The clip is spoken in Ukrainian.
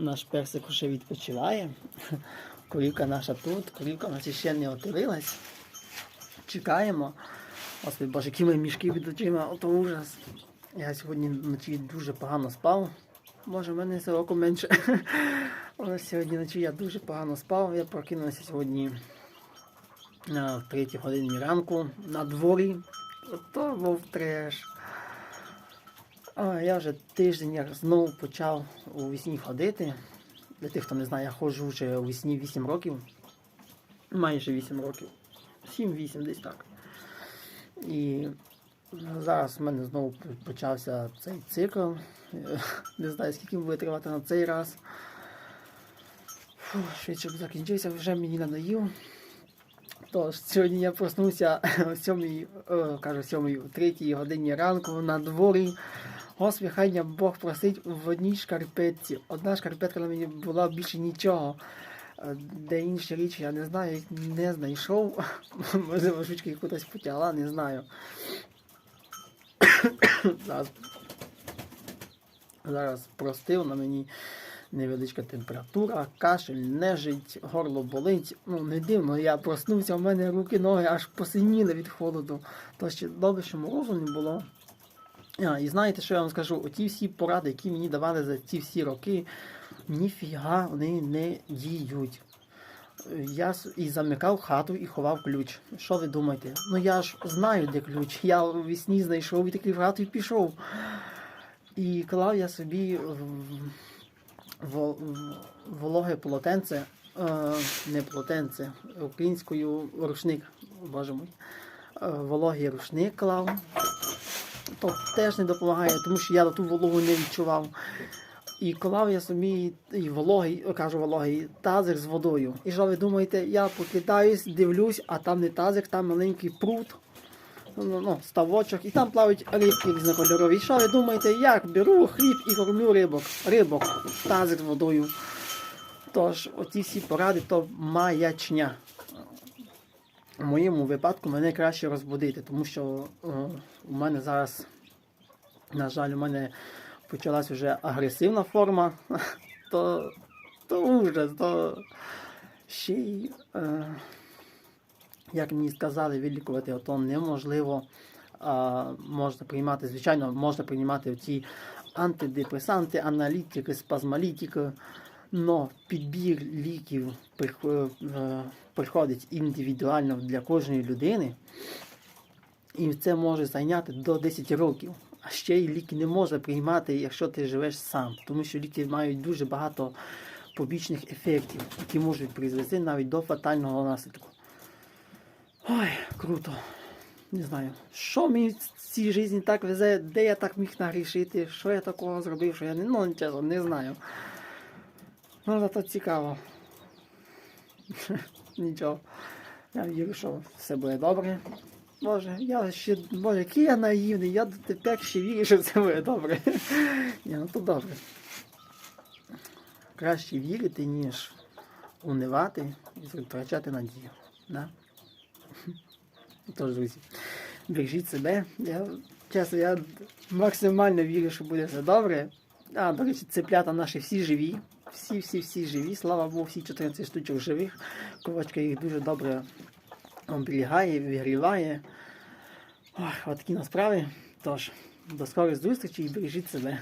Наш персик уже відпочиває. Корівка наша тут, корівка у нас ще не отелилась. Чекаємо. Господи боже, які ми мішки під очима, ото ужас. Я сьогодні вночі дуже погано спав. Може, в мене цього року менше. Але сьогодні вночі я дуже погано спав. Я прокинувся сьогодні в 3 годині ранку на дворі. Ото був треш. А, я вже тиждень як знову почав у вісні ходити. Для тих, хто не знає, я ходжу вже у вісні 8 років. Майже 8 років. 7-8 десь так. І зараз в мене знову почався цей цикл. Не знаю, скільки буде тривати на цей раз. Фу, швидше б закінчився, вже мені надоїв. Тож, сьогодні я проснувся о 7, о, кажу, 7, о 3 годині ранку на дворі. Господи, мене Бог просить в одній шкарпетці. Одна шкарпетка на мені була більше нічого. Е, Де інші речі, я не знаю, їх не знайшов. Можливо, жучка їх кудись потягла, не знаю. Зараз, зараз простив на мені невеличка температура, кашель, нежить, горло болить. Ну, не дивно, я проснувся, у мене руки, ноги аж посиніли від холоду. То ще добре, що морозу не було. І знаєте, що я вам скажу? Оті всі поради, які мені давали за ці всі роки, ніфіга вони не діють. Я і замикав хату і ховав ключ. Що ви думаєте? Ну я ж знаю, де ключ. Я у вісні знайшов і такий в хату і пішов. І клав я собі в, в, в вологе полотенце, е, не полотенце, українською рушник, боже мій. Е, вологий рушник клав. То теж не допомагає, тому що я ту вологу не відчував. І клав я собі і вологий, кажу вологий, тазик з водою. І що ви думаєте, я покидаюсь, дивлюсь, а там не тазик, там маленький пруд, ну, ну, ставочок, і там плавають рибки різнокольорові. І що ви думаєте, як беру хліб і кормлю рибок, рибок, тазик з водою. Тож, оці всі поради то маячня. У моєму випадку мене краще розбудити, тому що е, у мене зараз, на жаль, у мене почалась вже агресивна форма, то, то ужас, то ще й, е, як мені сказали, вилікувати ото неможливо. А, можна приймати, звичайно, можна приймати ці антидепресанти, аналітики, спазмолітики, но підбір ліків е, приходить індивідуально для кожної людини, і це може зайняти до 10 років. А ще й ліки не можна приймати, якщо ти живеш сам, тому що ліки мають дуже багато побічних ефектів, які можуть призвести навіть до фатального наслідку. Ой, круто. Не знаю, що мені в цій житті так везе, де я так міг нагрішити, що я такого зробив, що я не, ну, чесно, не знаю. Ну, зато цікаво. Нічого. Я вірю, що все буде добре. Боже, я ще, боже, який я наївний, я тепер ще вірю, що все буде добре. Ні, ну то добре. Краще вірити, ніж унивати і втрачати надію. Да? Тож, друзі, бережіть себе. Я, чесно, я максимально вірю, що буде все добре. А, до речі, цеплята наші всі живі. Всі, всі, всі живі. Слава Богу, всі 14 штучок живих. Ковачка їх дуже добре оберігає, вигріває. От такі насправи. Тож, до скорих зустрічей і бережіть себе.